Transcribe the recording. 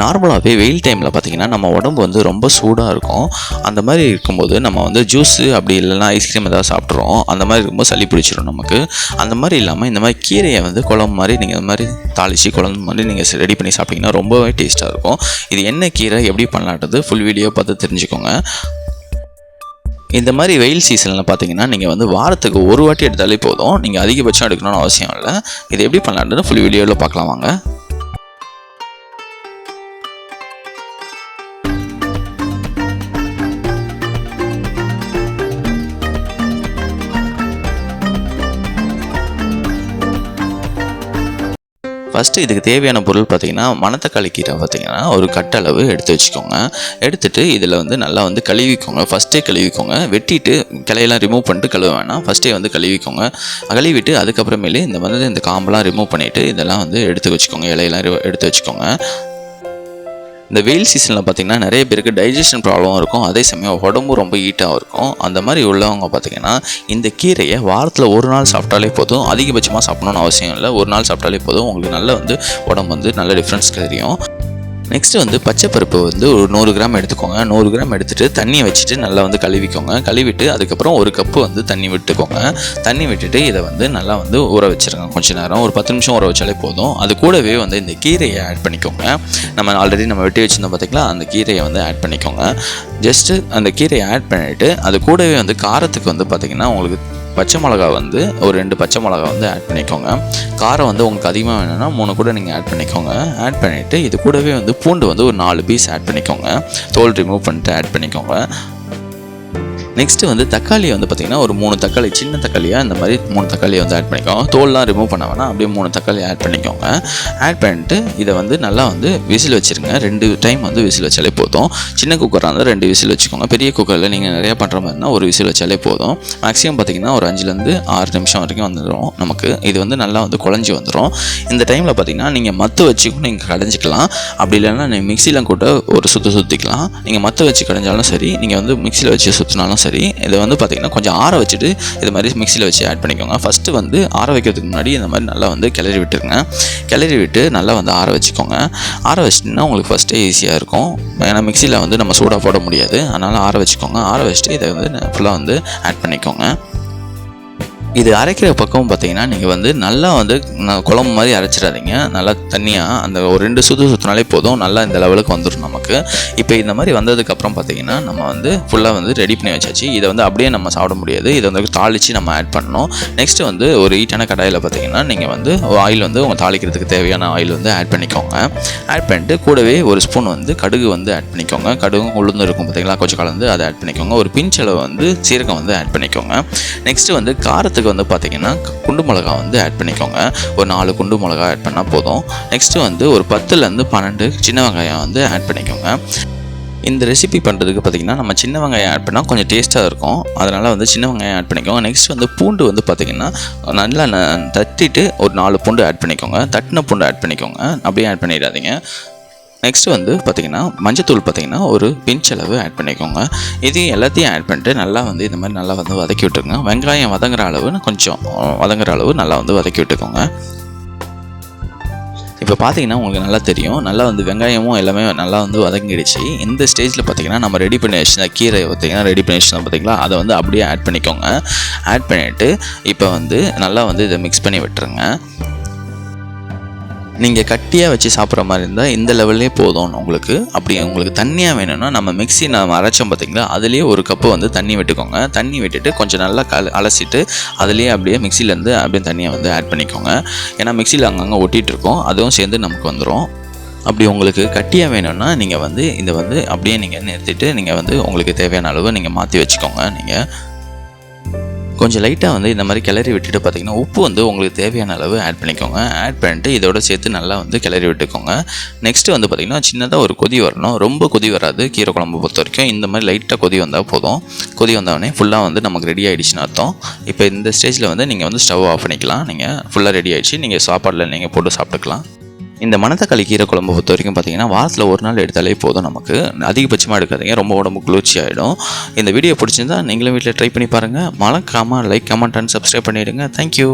நார்மலாகவே வெயில் டைமில் பார்த்தீங்கன்னா நம்ம உடம்பு வந்து ரொம்ப சூடாக இருக்கும். அந்த மாதிரி இருக்கும்போது நம்ம வந்து ஜூஸு அப்படி இல்லைன்னா ஐஸ்கிரீம் ஏதாவது சாப்பிட்றோம் அந்த மாதிரி இருக்கும்போது சளி பிடிச்சிரும் நமக்கு. அந்த மாதிரி இல்லாமல் இந்த மாதிரி கீரையை வந்து குழம்பு மாதிரி நீங்கள் இந்த மாதிரி தாளித்து குழம்பு மாதிரி நீங்கள் ரெடி பண்ணி சாப்பிட்டிங்கன்னா ரொம்பவே டேஸ்ட்டாக இருக்கும். இது என்ன கீரை எப்படி பண்ணலான்றது ஃபுல் வீடியோ பார்த்து தெரிஞ்சுக்கோங்க. இந்த மாதிரி வெயில் சீசனில் பார்த்தீங்கன்னா நீங்கள் வந்து வாரத்துக்கு ஒரு வாட்டி எடுத்தாலே போதும். நீங்கள் அதிகபட்சம் எடுக்கணும்னு அவசியம் இல்லை. இது எப்படி பண்ணலான்றது ஃபுல் வீடியோவில் பார்க்கலாம் வாங்க. ஃபஸ்ட்டு இதுக்கு தேவையான பொருள் பார்த்திங்கன்னா மணத்தக்காளி கீரை பார்த்தீங்கன்னா ஒரு கட்டளவு எடுத்து வச்சுக்கோங்க. எடுத்துகிட்டு இதில் வந்து நல்லா வந்து கழுவிக்கோங்க. ஃபஸ்ட்டே கழுவிக்கோங்க. வெட்டிட்டு கிளையெல்லாம் ரிமூவ் பண்ணிட்டு கழுவ வேணாம். ஃபஸ்ட்டே வந்து கழுவிக்கோங்க. கழுவிட்டு அதுக்கப்புறமேலே இந்த வந்து இந்த காம்பெல்லாம் ரிமூவ் பண்ணிவிட்டு இதெல்லாம் வந்து எடுத்து வச்சுக்கோங்க. இலையெல்லாம் ரி- எடுத்து வச்சுக்கோங்க. இந்த வெயில் சீசனில் பார்த்தீங்கன்னா நிறைய பேருக்கு டைஜஷன் ப்ராப்ளம் இருக்கும். அதே சமயம் உடம்பும் ரொம்ப ஹீட்டாகவும் இருக்கும். அந்த மாதிரி உள்ளவங்க பார்த்தீங்கன்னா இந்த கீரையை வாரத்தில் ஒரு நாள் சாப்பிட்டாலே போதும். அதிகபட்சமாக சாப்பிடணும்னு அவசியம் இல்லை. ஒரு நாள் சாப்பிட்டாலே போதும். உங்களுக்கு நல்ல வந்து உடம்பு வந்து நல்ல டிஃப்ரென்ஸ் தெரியும். நெக்ஸ்ட்டு வந்து பச்சைப்பருப்பு வந்து ஒரு நூறு கிராம் எடுத்துக்கோங்க. நூறு கிராம் எடுத்துகிட்டு தண்ணியை வச்சுட்டு நல்லா வந்து கழுவிக்கோங்க. கழுவிட்டு அதுக்கப்புறம் ஒரு கப்பு வந்து தண்ணி விட்டுக்கோங்க. தண்ணி விட்டுட்டு இதை வந்து நல்லா வந்து ஊற வச்சுருங்க. கொஞ்ச நேரம் ஒரு பத்து நிமிஷம் ஊற வச்சாலே போதும். அது கூடவே வந்து இந்த கீரையை ஆட் பண்ணிக்கோங்க. நம்ம ஆல்ரெடி நம்ம வெட்டி வச்சிருந்தோம் பார்த்தீங்களா அந்த கீரையை வந்து ஆட் பண்ணிக்கோங்க. ஜஸ்ட்டு அந்த கீரையை ஆட் பண்ணிவிட்டு அது கூடவே வந்து காரத்துக்கு வந்து பார்த்திங்கன்னா உங்களுக்கு பச்சை மிளகா வந்து ஒரு ரெண்டு பச்சை மிளகா வந்து ஆட் பண்ணிக்கோங்க. காரம் வந்து உங்களுக்கு அதிகமாக வேணும்னா மூணு கூட நீங்கள் ஆட் பண்ணிக்கோங்க. ஆட் பண்ணிவிட்டு இது கூடவே வந்து பூண்டு வந்து ஒரு நாலு பீஸ் ஆட் பண்ணிக்கோங்க. தோல் ரிமூவ் பண்ணிட்டு ஆட் பண்ணிக்கோங்க. நெக்ஸ்ட்டு வந்து தக்காளி வந்து பார்த்திங்கன்னா ஒரு மூணு தக்காளி சின்ன தக்காளியாக இந்த மாதிரி மூணு தக்காளியை வந்து ஆட் பண்ணிக்கோங்க. தோல்லாம் ரிமூவ் பண்ண வேணாம். அப்படியே மூணு தக்காளி ஆட் பண்ணிக்கோங்க. ஆட் பண்ணிட்டு இதை வந்து நல்லா வந்து விசில் வச்சுருங்க. ரெண்டு டைம் வந்து விசில் வச்சாலே போதும். சின்ன குக்கராக இருந்தால் ரெண்டு விசில் வச்சுக்கோங்க. பெரிய குக்கரில் நீங்கள் நிறையா பண்ணுற மாதிரினா ஒரு விசில் வச்சாலே போதும். மேக்ஸிமம் பார்த்தீங்கன்னா ஒரு அஞ்சுலேருந்து ஆறு நிமிஷம் வரைக்கும் வந்துடும் நமக்கு. இது வந்து நல்லா வந்து குழஞ்சி வந்துடும் இந்த டைமில் பார்த்தீங்கன்னா நீங்கள் மத்து வச்சுக்கும் நீங்கள் கடைஞ்சிக்கலாம். அப்படி இல்லைன்னா நீங்கள் மிக்சியில் கூட ஒரு சுற்று சுற்றிக்கலாம் நீங்கள் மத்து வச்சு கடைஞ்சாலும் சரி நீங்கள் வந்து மிக்சியில் வச்சு சுற்றினாலும் சரி இதை வந்து பார்த்திங்கன்னா கொஞ்சம் ஆற வச்சுட்டு இது மாதிரி மிக்சியில் வச்சு ஆட் பண்ணிக்கோங்க. ஃபஸ்ட்டு வந்து ஆற வைக்கிறதுக்கு முன்னாடி இந்த மாதிரி நல்லா வந்து கிளறி விட்டுருங்க. கிளறி விட்டு நல்லா வந்து ஆற வச்சுக்கோங்க. ஆற வச்சிட்டிங்கன்னா உங்களுக்கு ஃபஸ்ட்டே ஈஸியாக இருக்கும். ஏன்னா மிக்சியில் வந்து நம்ம சூடாக போட முடியாது. அதனால் ஆற வச்சுக்கோங்க. ஆற வச்சுட்டு இதை வந்து ஃபுல்லாக வந்து ஆட் பண்ணிக்கோங்க. இது அரைக்கிற பக்கம் பார்த்தீங்கன்னா நீங்கள் வந்து நல்லா வந்து குழம்பு மாதிரி அரைச்சிடாதீங்க. நல்லா தண்ணியாக அந்த ஒரு ரெண்டு சுற்று சுற்றினாலே போதும். நல்லா இந்த லெவலுக்கு வந்துடும் நமக்கு. இப்போ இந்த மாதிரி வந்ததுக்கப்புறம் பார்த்தீங்கன்னா நம்ம வந்து ஃபுல்லாக வந்து ரெடி பண்ணி வச்சாச்சு. இதை வந்து அப்படியே நம்ம சாப்பிட முடியாது. இதை வந்து தாளித்து நம்ம ஆட் பண்ணணும். நெக்ஸ்ட்டு வந்து ஒரு ஹீட்டான கடாயில் பார்த்தீங்கன்னா நீங்கள் வந்து ஆயில் வந்து உங்கள் தாளிக்கிறதுக்கு தேவையான ஆயில் வந்து ஆட் பண்ணிக்கோங்க. ஆட் பண்ணிட்டு கூடவே ஒரு ஸ்பூன் வந்து கடுகு வந்து ஆட் பண்ணிக்கோங்க. கடுகும் உளுந்து இருக்கும் பார்த்தீங்களா கொஞ்சம் கலந்து அதை ஆட் பண்ணிக்கோங்க. ஒரு பிஞ்ச் அளவு வந்து சீரகம் வந்து ஆட் பண்ணிக்கோங்க. நெக்ஸ்ட்டு வந்து காரத்துக்கு வந்து பார்த்தீங்கன்னா குண்டு மிளகா வந்து ஆட் பண்ணிக்கோங்க. ஒரு நாலு குண்டு மிளகா ஆட் பண்ணால் போதும். நெக்ஸ்ட்டு வந்து ஒரு பத்துலேருந்து பன்னெண்டு சின்ன வெங்காயம் வந்து ஆட் பண்ணிக்கோங்க. இந்த ரெசிபி பண்ணுறதுக்கு பார்த்தீங்கன்னா நம்ம சின்ன வெங்காயம் ஆட் பண்ணால் கொஞ்சம் டேஸ்ட்டாக இருக்கும். அதனால் வந்து சின்ன வெங்காயம் ஆட் பண்ணிக்கோங்க. நெக்ஸ்ட் வந்து பூண்டு வந்து பார்த்திங்கன்னா நல்லா ந- தட்டிட்டு ஒரு நாலு பூண்டு ஆட் பண்ணிக்கோங்க. தட்டின பூண்டு ஆட் பண்ணிக்கோங்க. அப்படியே ஆட் பண்ணிடாதீங்க. நெக்ஸ்ட் வந்து பார்த்தீங்கன்னா மஞ்சத்தூள் பார்த்திங்கன்னா ஒரு பிஞ்ச் அளவு ஆட் பண்ணிக்கோங்க. இது எல்லாத்தையும் ஆட் பண்ணிட்டு நல்லா வந்து இந்த மாதிரி நல்லா வந்து வதக்கி விட்டுருங்க. வெங்காயம் வதங்குற அளவு கொஞ்சம் வதங்குற அளவு நல்லா வந்து வதக்கி விட்டுக்கோங்க. இப்போ பார்த்தீங்கன்னா உங்களுக்கு நல்லா தெரியும். நல்லா வந்து வெங்காயமும் எல்லாமே நல்லா வந்து வதங்கிடுச்சு. இந்த ஸ்டேஜில் பார்த்தீங்கன்னா நம்ம ரெடி பண்ணி வச்சிருந்த கீரை பார்த்தீங்கன்னா ரெடி பண்ணி வச்சுருந்தோம் பார்த்தீங்களா அதை வந்து அப்படியே ஆட் பண்ணிக்கோங்க. ஆட் பண்ணிவிட்டு இப்போ வந்து நல்லா வந்து இதை மிக்ஸ் பண்ணி விட்டுருங்க. நீங்கள் கட்டியாக வச்சு சாப்பிட்ற மாதிரி இருந்தால் இந்த லெவல்லே போதும் உங்களுக்கு. அப்படி உங்களுக்கு தண்ணியாக வேணும்னா நம்ம மிக்ஸி நம்ம அரைச்சோம் பார்த்தீங்களா அதுலேயே ஒரு கப்பு வந்து தண்ணி விட்டுக்கோங்க. தண்ணி விட்டுட்டு கொஞ்சம் நல்லா கல அலசிட்டு அதுலேயே அப்படியே மிக்சிலேருந்து அப்படியே தண்ணியை வந்து ஆட் பண்ணிக்கோங்க. ஏன்னா மிக்சியில் அங்கங்கே ஒட்டிகிட்டுருக்கோம் அதுவும் சேர்ந்து நமக்கு வந்துடும் அப்படி உங்களுக்கு கட்டியாக வேணும்னா நீங்கள் வந்து இதை வந்து அப்படியே நீங்கள் நிறுத்திட்டு நீங்கள் வந்து உங்களுக்கு தேவையான அளவு நீங்கள் மாற்றி வச்சுக்கோங்க. நீங்கள் கொஞ்சம் லைட்டாக வந்து இந்த மாதிரி கிளறி விட்டுட்டு பார்த்தீங்கன்னா உப்பு வந்து உங்களுக்கு தேவையான அளவு ஆட் பண்ணிக்கோங்க. ஆட் பண்ணிட்டு இதோட சேர்த்து நல்லா வந்து கிளறி விட்டுக்கோங்க. நெக்ஸ்ட்டு வந்து பார்த்திங்கன்னா சின்னதாக ஒரு கொதி வரணும். ரொம்ப கொதி வராது கீரை குழம்பு பொறுத்த வரைக்கும். இந்த மாதிரி லைட்டாக கொதி வந்தால் போதும். கொதி வந்தவொடனே ஃபுல்லாக வந்து நமக்கு ரெடி ஆகிடுச்சுன்னு அர்த்தம். இப்போ இந்த ஸ்டேஜில் வந்து நீங்கள் வந்து ஸ்டவ் ஆஃப் பண்ணிக்கலாம். நீங்கள் ஃபுல்லாக ரெடி ஆகிடுச்சு நீங்கள் சாப்பாடில் நீங்கள் போட்டு சாப்பிட்டுக்கலாம். இந்த மணத்தக்காளி கீரை குழம்பு பொறுத்த வரைக்கும் பார்த்தீங்கன்னா வாரத்தில் ஒரு நாள் எடுத்தாலே போதும் நமக்கு. அதிகபட்சமாக எடுக்காதீங்க ரொம்ப உடம்பு குளிர்ச்சி ஆகிடும் இந்த வீடியோ பிடிச்சிருந்தா நீங்களும் வீட்டில் ட்ரை பண்ணி பாருங்கள் மறக்காமல் லைக் கமெண்ட் அண்ட் சப்ஸ்கிரைப் பண்ணிவிடுங்க தேங்க்யூ